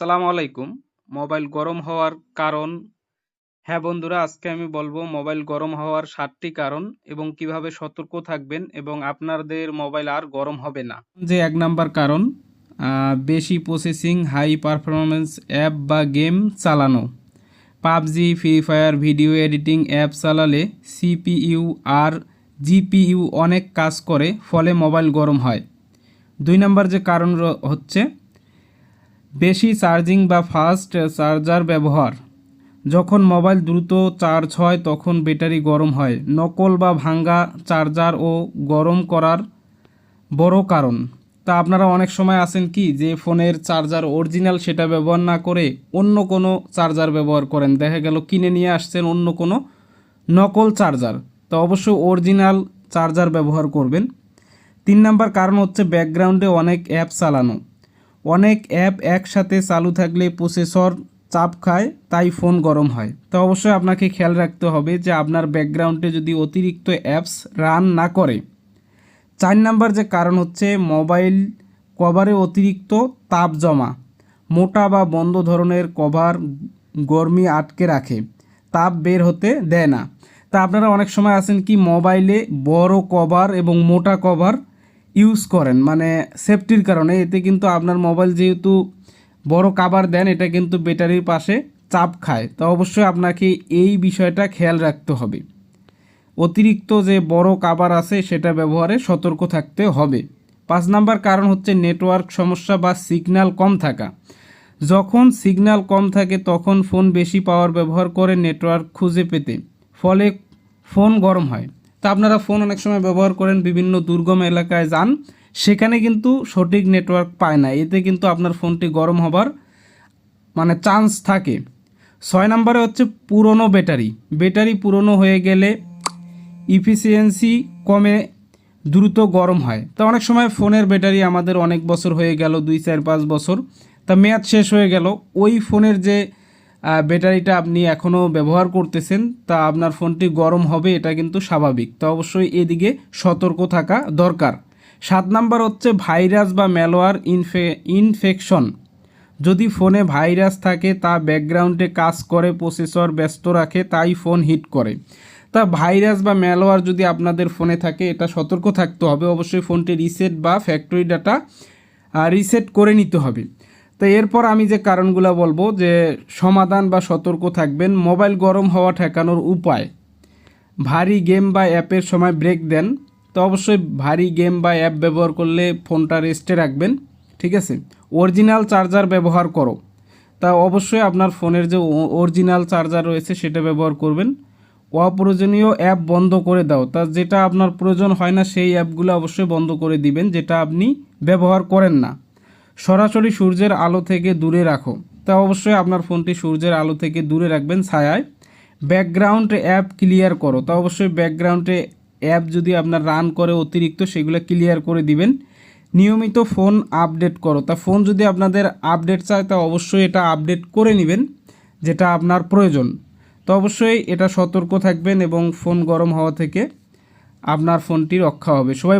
সালাম আলাইকুম। মোবাইল গরম হওয়ার কারণ হ্যাঁ বন্ধুরা, আজকে আমি বলব মোবাইল গরম হওয়ার সাতটি কারণ এবং কীভাবে সতর্ক থাকবেন এবং আপনাদের মোবাইল আর গরম হবে না। যে এক নাম্বার কারণ বেশি প্রসেসিং হাই পারফরমেন্স অ্যাপ বা গেম চালানো। PUBG free fire video editing app চালালে সিপিইউ আর জিপিইউ অনেক কাজ করে, ফলে মোবাইল গরম হয়। দুই নাম্বার যে কারণ হচ্ছে বেশি চার্জিং বা ফাস্ট চার্জার ব্যবহার। যখন মোবাইল দ্রুত চার্জ হয়, তখন ব্যাটারি গরম হয়। নকল বা ভাঙ্গা চার্জার ও গরম করার বড় কারণ। তা আপনারা অনেক সময় আছেন কি, যে ফোনের চার্জার অরিজিনাল সেটা ব্যবহার না করে অন্য কোনো চার্জার ব্যবহার করেন। দেখা গেল কিনে নিয়ে আসছেন অন্য কোনো নকল চার্জার। তো অবশ্য অরিজিনাল চার্জার ব্যবহার করবেন। তিন নাম্বার কারণ হচ্ছে, ব্যাকগ্রাউন্ডে অনেক অ্যাপ চালানো। অনেক অ্যাপ একসাথে চালু থাকলে প্রসেসর চাপ খায়, তাই ফোন গরম হয়। তো অবশ্যই আপনাকে খেয়াল রাখতে হবে যে আপনার ব্যাকগ্রাউন্ডে যদি অতিরিক্ত অ্যাপস রান না করে। চার নাম্বার যে কারণ হচ্ছে মোবাইল কভারে অতিরিক্ত তাপ জমা। মোটা বা বন্ধ ধরনের কভার গরমি আটকে রাখে, তাপ বের হতে দেয় না। তা আপনারা অনেক সময় আছেন কি, মোবাইলে বড় কভার এবং মোটা কভার ইউজ করেন মানে সেফটির কারণে। এতে কিন্তু আপনার মোবাইল যেহেতু বড় কাভার দেন, এটা কিন্তু ব্যাটারির পাশে চাপ খায়। তো অবশ্যই আপনাকে এই বিষয়টা খেয়াল রাখতে হবে। অতিরিক্ত যে বড় কাভার আছে, সেটা ব্যবহারে সতর্ক থাকতে হবে। পাঁচ নাম্বার কারণ হচ্ছে নেটওয়ার্ক সমস্যা বা সিগন্যাল কম থাকা। যখন সিগন্যাল কম থাকে, তখন ফোন বেশি পাওয়ার ব্যবহার করে নেটওয়ার্ক খুঁজে পেতে। ফলে ফোন গরম হয়। তা আপনারা ফোন অনেক সময় ব্যবহার করেন, বিভিন্ন দুর্গম এলাকায় যান। সেখানে কিন্তু সঠিক নেটওয়ার্ক পায় না। এতে কিন্তু আপনার ফোনটি গরম হবার মানে চান্স থাকে। ছয় নম্বরে হচ্ছে পুরনো ব্যাটারি। ব্যাটারি পুরনো হয়ে গেলে ইফিসিয়েন্সি কমে, দ্রুত গরম হয়। তো অনেক সময় ফোনের ব্যাটারি আমাদের অনেক বছর হয়ে গেল, দুই, চার, পাঁচ বছর। তা মেয়াদ শেষ হয়ে গেল। ওই ফোনের যে ব্যাটারিটা আপনি এখনও ব্যবহার করতেছেন, তা আপনার ফোনটি গরম হবে, এটা কিন্তু স্বাভাবিক। তো অবশ্যই এদিকে সতর্ক থাকা দরকার। সাত নাম্বার হচ্ছে ভাইরাস বা ম্যালোয়ার ইনফে, ইনফেকশন। যদি ফোনে ভাইরাস থাকে, তা ব্যাকগ্রাউন্ডে কাজ করে, প্রসেসর ব্যস্ত রাখে, তাই ফোন হিট করে। তা ভাইরাস বা ম্যালওয়্যার যদি আপনাদের ফোনে থাকে, এটা সতর্ক থাকতে হবে। অবশ্যই ফোনটি রিসেট বা ফ্যাক্টরি ডাটা রিসেট করে নিতে হবে। তো এরপর আমি যে কারণগুলো বলব, যে সমাধান বা সতর্ক থাকবেন, মোবাইল গরম হওয়া ঠেকানোর উপায়। ভারী গেম বা অ্যাপের সময় ব্রেক দেন। তো অবশ্যই ভারী গেম বা অ্যাপ ব্যবহার করলে ফোনটা রেস্টে রাখবেন, ঠিক আছে? অরিজিনাল চার্জার ব্যবহার করো। তা অবশ্যই আপনার ফোনের যে অরিজিনাল চার্জার রয়েছে সেটা ব্যবহার করবেন। অপ্রয়োজনীয় অ্যাপ বন্ধ করে দাও। তা যেটা আপনার প্রয়োজন হয় না, সেই অ্যাপগুলো অবশ্যই বন্ধ করে দিবেন, যেটা আপনি ব্যবহার করেন না। সরাসরি সূর্যের আলো থেকে দূরে রাখো। তা অবশ্যই আপনার ফোনটি সূর্যের আলো থেকে দূরে রাখবেন ছায়ায়। ব্যাকগ্রাউন্ড অ্যাপ ক্লিয়ার করো। তা অবশ্যই ব্যাকগ্রাউন্ডে অ্যাপ যদি আপনার রান করে অতিরিক্ত, সেগুলো ক্লিয়ার করে দিবেন। নিয়মিত ফোন আপডেট করো। তা ফোন যদি আপনাদের আপডেট চায়, তা অবশ্যই এটা আপডেট করে নেবেন, যেটা আপনার প্রয়োজন। তো অবশ্যই এটা সতর্ক থাকবেন এবং ফোন গরম হওয়া থেকে আপনার ফোনটি রক্ষা হবে। সবাই